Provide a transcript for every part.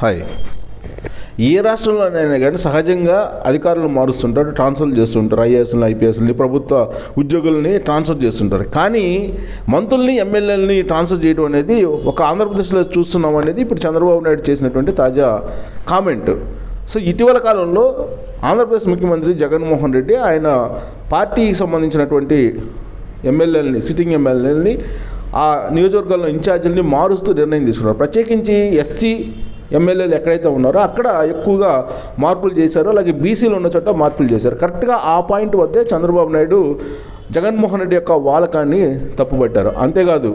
Hi. ఏ రాష్ట్రంలోనైనా కానీ సహజంగా అధికారులు మారుస్తుంటారు ట్రాన్స్ఫర్ చేస్తుంటారు ఐఏఎస్ని ఐపీఎస్ని ప్రభుత్వ ఉద్యోగుల్ని ట్రాన్స్ఫర్ చేస్తుంటారు. కానీ మంత్రుల్ని ఎమ్మెల్యేలని ట్రాన్స్ఫర్ చేయడం అనేది ఒక ఆంధ్రప్రదేశ్లో చూస్తున్నాం అనేది ఇప్పుడు చంద్రబాబు నాయుడు చేసినటువంటి తాజా కామెంట్. సో ఇటీవల కాలంలో ఆంధ్రప్రదేశ్ ముఖ్యమంత్రి జగన్మోహన్ రెడ్డి ఆయన పార్టీకి సంబంధించినటువంటి ఎమ్మెల్యేలని సిట్టింగ్ ఎమ్మెల్యేలని ఆ నియోజకవర్గాల్లో ఇన్ఛార్జీలని మారుస్తూ నిర్ణయం తీసుకున్నారు. ప్రత్యేకించి ఎస్సీ ఎమ్మెల్యేలు ఎక్కడైతే ఉన్నారో అక్కడ ఎక్కువగా మార్పులు చేశారు. అలాగే బీసీలు ఉన్న చోట మార్పులు చేశారు. కరెక్ట్గా ఆ పాయింట్ వద్దే చంద్రబాబు నాయుడు జగన్మోహన్ రెడ్డి యొక్క వాలకాన్ని తప్పుపట్టారు అంతేకాదు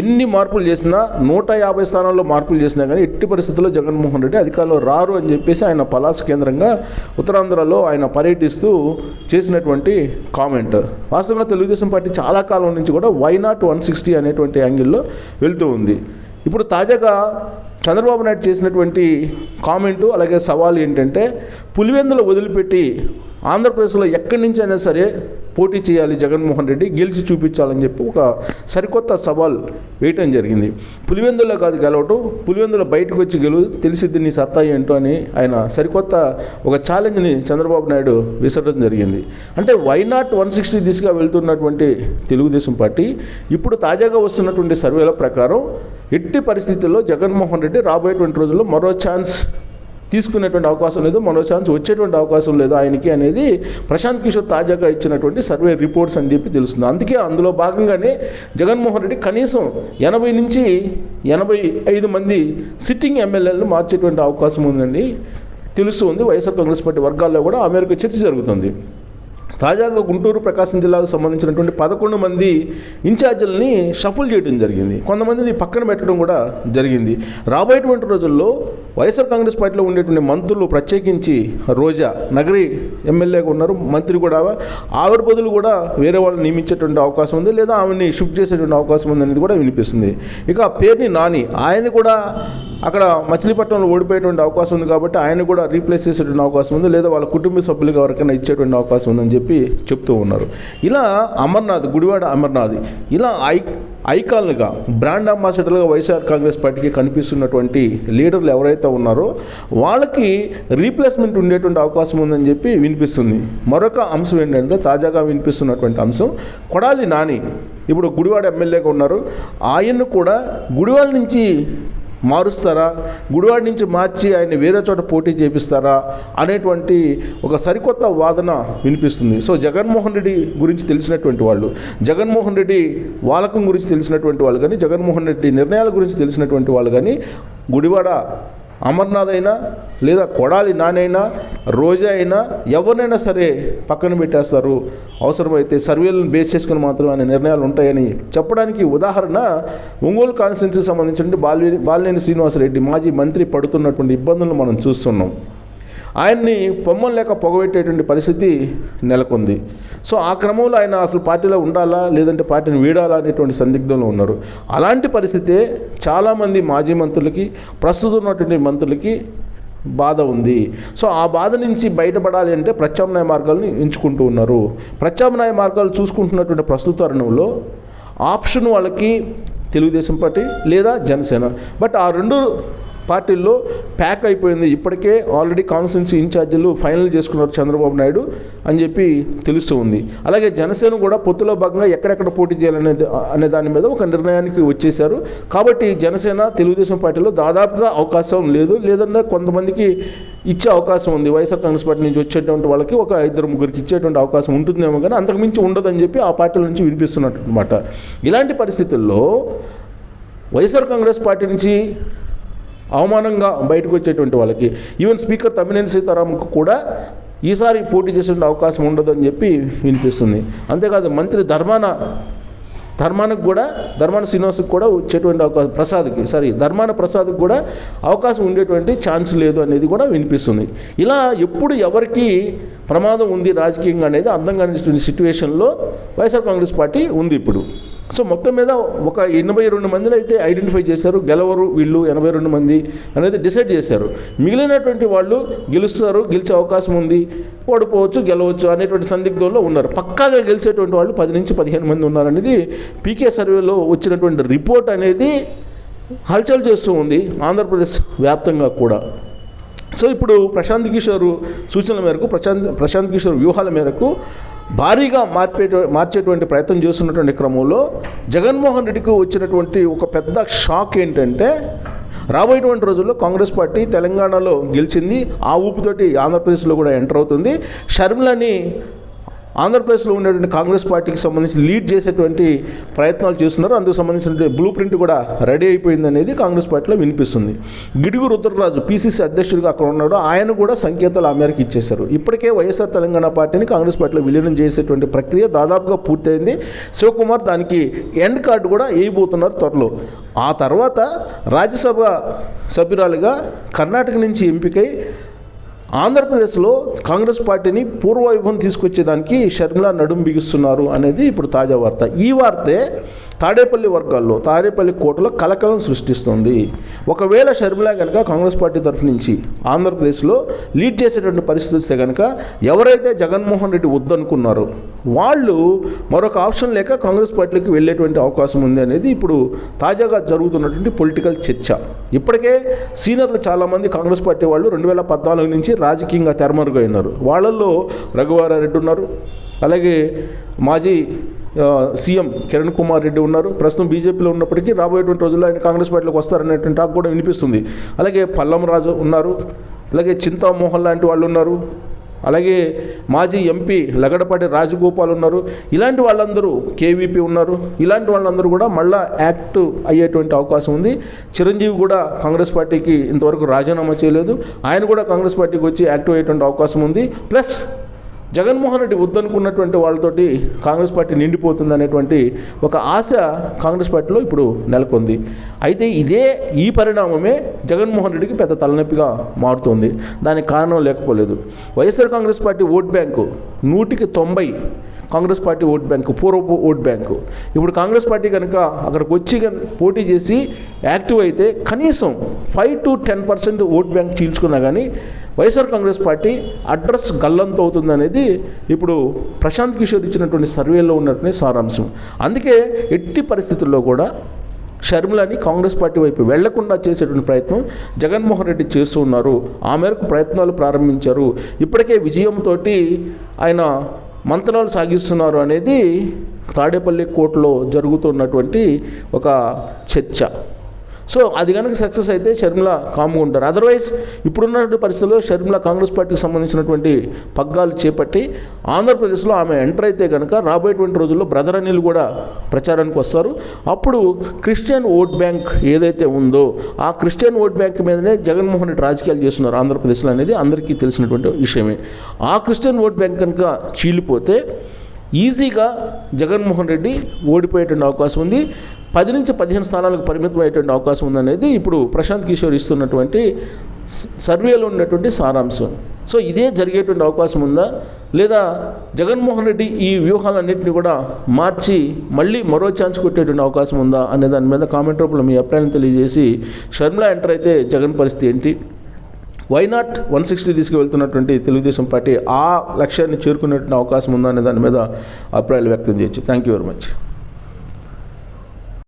ఎన్ని మార్పులు చేసినా నూట యాభై స్థానాల్లో మార్పులు చేసినా కానీ ఎట్టి పరిస్థితుల్లో జగన్మోహన్ రెడ్డి అధికారంలో రారు అని చెప్పేసి ఆయన పలాస కేంద్రంగా ఉత్తరాంధ్రలో ఆయన పర్యటిస్తూ చేసినటువంటి కామెంట్. వాస్తవంగా తెలుగుదేశం పార్టీ చాలా కాలం నుంచి కూడా వై నాట్ వన్ సిక్స్టీ అనేటువంటి యాంగిల్లో వెళ్తూ ఉంది. ఇప్పుడు తాజాగా చంద్రబాబు నాయుడు చేసినటువంటి కామెంటు అలాగే సవాల్ ఏంటంటే పులివెందులు వదిలిపెట్టి ఆంధ్రప్రదేశ్లో ఎక్కడి నుంచి అయినా సరే పోటీ చేయాలి జగన్మోహన్ రెడ్డి గెలిచి చూపించాలని చెప్పి ఒక సరికొత్త సవాల్ వేయటం జరిగింది. పులివెందులో కాదు గెలవటం పులివెందులో బయటకు వచ్చి గెలువు తెలిసిద్ది నీ సత్తా ఏంటో అని ఆయన సరికొత్త ఒక ఛాలెంజ్ని చంద్రబాబు నాయుడు విసరడం జరిగింది. అంటే వై నాట్ వన్ సిక్స్టీ దిశగా వెళ్తున్నటువంటి తెలుగుదేశం పార్టీ? ఇప్పుడు తాజాగా వస్తున్నటువంటి సర్వేల ప్రకారం ఎట్టి పరిస్థితుల్లో జగన్మోహన్ రెడ్డి రాబోయేటువంటి రోజుల్లో మరో ఛాన్స్ తీసుకునేటువంటి అవకాశం లేదు మరో ఛాన్స్ వచ్చేటువంటి అవకాశం లేదు ఆయనకి అనేది ప్రశాంత్ కిషోర్ తాజాగా ఇచ్చినటువంటి సర్వే రిపోర్ట్స్ అని చెప్పి తెలుస్తుంది. అందుకే అందులో భాగంగానే జగన్మోహన్ రెడ్డి కనీసం ఎనభై నుంచి ఎనభై ఐదు మంది సిట్టింగ్ ఎమ్మెల్యేలను మార్చేటువంటి అవకాశం ఉందండి. తెలుస్తుంది వైఎస్ఆర్ కాంగ్రెస్ పార్టీ వర్గాల్లో కూడా ఆ మేరకు చర్చ జరుగుతుంది. తాజాగా గుంటూరు ప్రకాశం జిల్లాకు సంబంధించినటువంటి పదకొండు మంది ఇన్ఛార్జీలని షఫుల్ చేయడం జరిగింది. కొంతమందిని పక్కన పెట్టడం కూడా జరిగింది. రాబోయేటువంటి రోజుల్లో వైఎస్ఆర్ కాంగ్రెస్ పార్టీలో ఉండేటువంటి మంత్రులు ప్రత్యేకించి రోజా నగరి ఎమ్మెల్యేగా ఉన్నారు. మంత్రి కూడా ఆవిడ బదులు కూడా వేరే వాళ్ళని నియమించేటువంటి అవకాశం ఉంది లేదా ఆమెని షిఫ్ట్ చేసేటువంటి అవకాశం ఉంది అనేది కూడా వినిపిస్తుంది. ఇక పేరుని నాని ఆయన కూడా అక్కడ మచిలీపట్నంలో ఓడిపోయేటువంటి అవకాశం ఉంది కాబట్టి ఆయన కూడా రీప్లేస్ చేసేటువంటి అవకాశం ఉంది లేదా వాళ్ళ కుటుంబ సభ్యులుగా ఎవరికైనా ఇచ్చేటువంటి అవకాశం ఉందని చెప్పి చెప్తూ ఉన్నారు. ఇలా అమర్నాథ్ గుడివాడ అమర్నాథ్ ఇలా ఐ ఐకాన్లుగా బ్రాండ్ అంబాసిడర్లుగా వైఎస్ఆర్ కాంగ్రెస్ పార్టీకి కనిపిస్తున్నటువంటి లీడర్లు ఎవరైతే ఉన్నారో వాళ్ళకి రీప్లేస్మెంట్ ఉండేటువంటి అవకాశం ఉందని చెప్పి వినిపిస్తుంది. మరొక అంశం ఏంటంటే తాజాగా వినిపిస్తున్నటువంటి అంశం కొడాలి నాని ఇప్పుడు గుడివాడ ఎమ్మెల్యేగా ఉన్నారు. ఆయన్ను కూడా గుడివాడ నుంచి మారుస్తారా? గుడివాడ నుంచి మార్చి ఆయన వేరే చోట పోటీ చేపిస్తారా? అనేటువంటి ఒక సరికొత్త వాదన వినిపిస్తుంది. సో జగన్మోహన్ రెడ్డి గురించి తెలిసినటువంటి వాళ్ళు జగన్మోహన్ రెడ్డి వాలకం గురించి తెలిసినటువంటి వాళ్ళు కానీ జగన్మోహన్ రెడ్డి నిర్ణయాల గురించి తెలిసినటువంటి వాళ్ళు కానీ గుడివాడ అమర్నాథ్ అయినా లేదా కొడాలి నానైనా రోజా అయినా ఎవరినైనా సరే పక్కన పెట్టేస్తారు. అవసరమైతే సర్వేలను బేస్ చేసుకుని మాత్రం అనే నిర్ణయాలు ఉంటాయని చెప్పడానికి ఉదాహరణ ఒంగోలు కాన్స్టిట్యున్సీకి సంబంధించిన బాలి బాలినేని శ్రీనివాసరెడ్డి మాజీ మంత్రి పడుతున్నటువంటి ఇబ్బందులను మనం చూస్తున్నాం. ఆయన్ని పొమ్మం లేక పొగబెట్టేటువంటి పరిస్థితి నెలకొంది. సో ఆ క్రమంలో ఆయన అసలు పార్టీలో ఉండాలా లేదంటే పార్టీని వీడాలా అనేటువంటి సందిగ్ధంలో ఉన్నారు. అలాంటి పరిస్థితే చాలామంది మాజీ మంత్రులకి ప్రస్తుతం ఉన్నటువంటి మంత్రులకి బాధ ఉంది. సో ఆ బాధ నుంచి బయటపడాలి అంటే ప్రత్యామ్నాయ మార్గాలను ఎంచుకుంటూ ఉన్నారు. ప్రత్యామ్నాయ మార్గాలు చూసుకుంటున్నటువంటి ప్రస్తుత తరుణంలో ఆప్షన్ వాళ్ళకి తెలుగుదేశం పార్టీ లేదా జనసేన. బట్ ఆ రెండు పార్టీల్లో ప్యాక్ అయిపోయింది. ఇప్పటికే ఆల్రెడీ కాన్స్టిట్యున్సీ ఇన్ఛార్జీలు ఫైనల్ చేసుకున్నారు చంద్రబాబు నాయుడు అని చెప్పి తెలుస్తూ ఉంది. అలాగే జనసేన కూడా పొత్తులో భాగంగా ఎక్కడెక్కడ పోటీ చేయాలనే అనే దాని మీద ఒక నిర్ణయానికి వచ్చేశారు. కాబట్టి జనసేన తెలుగుదేశం పార్టీలో దాదాపుగా అవకాశం లేదు. లేదన్నా కొంతమందికి ఇచ్చే అవకాశం ఉంది. వైఎస్ఆర్ కాంగ్రెస్ పార్టీ నుంచి వచ్చేటువంటి వాళ్ళకి ఒక ఇద్దరు ముగ్గురికి ఇచ్చేటువంటి అవకాశం ఉంటుందేమో కానీ అంతకుమించి ఉండదని చెప్పి ఆ పార్టీల నుంచి వినిపిస్తున్నట్టు అనమాట ఇలాంటి పరిస్థితుల్లో వైఎస్ఆర్ కాంగ్రెస్ పార్టీ నుంచి అవమానంగా బయటకు వచ్చేటువంటి వాళ్ళకి ఈవెన్ స్పీకర్ తమ్మినేని సీతారాంకు కూడా ఈసారి పోటీ చేసే అవకాశం ఉండదు అని చెప్పి వినిపిస్తుంది. అంతేకాదు మంత్రి ధర్మాన ధర్మానికి కూడా ధర్మాన శ్రీనివాస్కి కూడా వచ్చేటువంటి అవకాశం ప్రసాద్కి సారీ ధర్మాన ప్రసాద్కి కూడా అవకాశం ఉండేటువంటి ఛాన్స్ లేదు అనేది కూడా వినిపిస్తుంది. ఇలా ఎప్పుడు ఎవరికి ప్రమాదం ఉంది రాజకీయంగా అనేది అర్థం కానిటువంటి సిచ్యువేషన్లో వైఎస్ఆర్ కాంగ్రెస్ పార్టీ ఉంది ఇప్పుడు. సో మొత్తం మీద ఒక ఎనభై రెండు మందిని అయితే ఐడెంటిఫై చేశారు గెలవరు వీళ్ళు ఎనభై రెండు మంది అనేది డిసైడ్ చేశారు. మిగిలినటువంటి వాళ్ళు గెలుస్తారు గెలిచే అవకాశం ఉంది ఓడిపోవచ్చు గెలవచ్చు అనేటువంటి సందిగ్ధంలో ఉన్నారు. పక్కాగా గెలిచేటువంటి వాళ్ళు పది నుంచి పదిహేను మంది ఉన్నారనేది పీకే సర్వేలో వచ్చినటువంటి రిపోర్ట్ అనేది హల్చల్ చేస్తూ ఉంది ఆంధ్రప్రదేశ్ వ్యాప్తంగా కూడా. సో ఇప్పుడు ప్రశాంత్ కిషోర్ సూచనల మేరకు ప్రశాంత్ ప్రశాంత్ కిషోర్ వ్యూహాల మేరకు భారీగా మార్పే మార్చేటువంటి ప్రయత్నం చేస్తున్నటువంటి క్రమంలో జగన్మోహన్ రెడ్డికి వచ్చినటువంటి ఒక పెద్ద షాక్ ఏంటంటే రాబోయేటువంటి రోజుల్లో కాంగ్రెస్ పార్టీ తెలంగాణలో గెలిచింది ఆ ఊపితోటి ఆంధ్రప్రదేశ్లో కూడా ఎంటర్ అవుతుంది. షర్మిలని ఆంధ్రప్రదేశ్లో ఉండేటువంటి కాంగ్రెస్ పార్టీకి సంబంధించి లీడ్ చేసేటువంటి ప్రయత్నాలు చేస్తున్నారు. అందుకు సంబంధించినటువంటి బ్లూ ప్రింట్ కూడా రెడీ అయిపోయింది అనేది కాంగ్రెస్ పార్టీలో వినిపిస్తుంది. గిడుగు రుద్రరాజు పీసీసీ అధ్యక్షుడిగా అక్కడ ఉన్నాడు. ఆయన కూడా సంకేతాలు ఆ మేరకు ఇచ్చేశారు. ఇప్పటికే వైఎస్ఆర్ తెలంగాణ పార్టీని కాంగ్రెస్ పార్టీలో విలీనం చేసేటువంటి ప్రక్రియ దాదాపుగా పూర్తయింది. శివకుమార్ దానికి ఎండ్ కార్డు కూడా వేయబోతున్నారు త్వరలో. ఆ తర్వాత రాజ్యసభ సభ్యురాలుగా కర్ణాటక నుంచి ఎంపికై ఆంధ్రప్రదేశ్లో కాంగ్రెస్ పార్టీని పూర్వవైభవం తీసుకొచ్చేదానికి షర్మిల నడుం బిగిస్తున్నారు అనేది ఇప్పుడు తాజా వార్త. ఈ వార్తే తాడేపల్లి వర్గాల్లో తాడేపల్లి కోటలో కలకలం సృష్టిస్తుంది. ఒకవేళ షర్మిల కనుక కాంగ్రెస్ పార్టీ తరఫు నుంచి ఆంధ్రప్రదేశ్లో లీడ్ చేసేటువంటి పరిస్థితి వస్తే కనుక ఎవరైతే జగన్మోహన్ రెడ్డి వద్దనుకున్నారో వాళ్ళు మరొక ఆప్షన్ లేక కాంగ్రెస్ పార్టీకి వెళ్ళేటువంటి అవకాశం ఉంది అనేది ఇప్పుడు తాజాగా జరుగుతున్నటువంటి పొలిటికల్ చర్చ. ఇప్పటికే సీనియర్లు చాలామంది కాంగ్రెస్ పార్టీ వాళ్ళు రెండు వేల పద్నాలుగు నుంచి రాజకీయంగా తెరమరుగైనారు. వాళ్ళల్లో రఘువారారెడ్డి ఉన్నారు. అలాగే మాజీ సీఎం కిరణ్ కుమార్ రెడ్డి ఉన్నారు. ప్రస్తుతం బీజేపీలో ఉన్నప్పటికీ రాబోయేటువంటి రోజుల్లో ఆయన కాంగ్రెస్ పార్టీలోకి వస్తారనేటువంటి టాక్ కూడా వినిపిస్తుంది. అలాగే పల్లం రాజు ఉన్నారు. అలాగే చింతామోహన్ లాంటి వాళ్ళు ఉన్నారు. అలాగే మాజీ ఎంపీ లగడపాటి రాజగోపాల్ ఉన్నారు. ఇలాంటి వాళ్ళందరూ కేవీపీ ఉన్నారు. ఇలాంటి వాళ్ళందరూ కూడా మళ్ళా యాక్ట్ అయ్యేటువంటి అవకాశం ఉంది. చిరంజీవి కూడా కాంగ్రెస్ పార్టీకి ఇంతవరకు రాజీనామా చేయలేదు. ఆయన కూడా కాంగ్రెస్ పార్టీకి వచ్చి యాక్టివ్ అయ్యేటువంటి అవకాశం ఉంది. ప్లస్ జగన్మోహన్ రెడ్డి వద్దనుకున్నటువంటి వాళ్ళతోటి కాంగ్రెస్ పార్టీ నిండిపోతుంది అనేటువంటి ఒక ఆశ కాంగ్రెస్ పార్టీలో ఇప్పుడు నెలకొంది. అయితే ఇదే ఈ పరిణామమే జగన్మోహన్ రెడ్డికి పెద్ద తలనొప్పిగా మారుతుంది. దానికి కారణం లేకపోలేదు. YSR Congress party vote bank నూటికి తొంభై కాంగ్రెస్ పార్టీ ఓట్ బ్యాంకు పూర్వపు ఓట్ బ్యాంకు. ఇప్పుడు కాంగ్రెస్ పార్టీ కనుక అక్కడికి వచ్చి పోటీ చేసి యాక్టివ్ అయితే కనీసం five to ten percent vote bank చీల్చుకున్నా కానీ వైఎస్ఆర్ కాంగ్రెస్ పార్టీ అడ్రస్ గల్లంత అవుతుంది అనేది ఇప్పుడు ప్రశాంత్ కిషోర్ ఇచ్చినటువంటి సర్వేలో ఉన్నటువంటి సారాంశం. అందుకే ఎట్టి పరిస్థితుల్లో కూడా షర్మిలని కాంగ్రెస్ పార్టీ వైపు వెళ్ళకుండా చేసేటువంటి ప్రయత్నం జగన్మోహన్ రెడ్డి చేస్తూ ఉన్నారు. ఆ మేరకు ప్రయత్నాలు ప్రారంభించారు. ఇప్పటికే విజయంతో ఆయన మంత్రాలు సాగిస్తున్నారు అనేది తాడేపల్లి కోర్టులో జరుగుతున్నటువంటి ఒక చర్చ. సో అది కనుక సక్సెస్ అయితే షర్మిల కామ్గా ఉంటారు. అదర్వైజ్ ఇప్పుడున్నటువంటి పరిస్థితుల్లో షర్మిల కాంగ్రెస్ పార్టీకి సంబంధించినటువంటి పగ్గాలు చేపట్టి ఆంధ్రప్రదేశ్లో ఆమె ఎంటర్ అయితే కనుక రాబోయేటువంటి రోజుల్లో బ్రదర్ అనిల్ కూడా ప్రచారానికి వస్తారు. అప్పుడు క్రిస్టియన్ ఓట్ బ్యాంక్ ఏదైతే ఉందో ఆ క్రిస్టియన్ ఓట్ బ్యాంక్ మీదనే జగన్మోహన్ రెడ్డి రాజకీయాలు చేస్తున్నారు ఆంధ్రప్రదేశ్లో అనేది అందరికీ తెలిసినటువంటి విషయమే. ఆ క్రిస్టియన్ ఓట్ బ్యాంక్ కనుక చీలిపోతే ఈజీగా జగన్మోహన్ రెడ్డి ఓడిపోయేటువంటి అవకాశం ఉంది. పది నుంచి పదిహేను స్థానాలకు పరిమితం అయ్యేటువంటి అవకాశం ఉందనేది ఇప్పుడు ప్రశాంత్ కిషోర్ ఇస్తున్నటువంటి సర్వేలో ఉన్నటువంటి సారాంశం. సో ఇదే జరిగేటువంటి అవకాశం ఉందా? లేదా జగన్మోహన్ రెడ్డి ఈ వ్యూహాలన్నింటినీ కూడా మార్చి మళ్ళీ మరో ఛాన్స్ కొట్టేటువంటి అవకాశం ఉందా అనే దాని మీద కామెంట్ రూపంలో మీ అభిప్రాయం తెలియజేసి షర్మిల ఎంటర్ అయితే జగన్ పరిస్థితి ఏంటి? వై నాట్ వన్ సిక్స్టీ తీసుకువెళ్తున్నటువంటి తెలుగుదేశం పార్టీ ఆ లక్ష్యాన్ని చేరుకునేటువంటి అవకాశం ఉందా అనే దాని మీద అభిప్రాయాలు వ్యక్తం చేయొచ్చు. Thank you very much.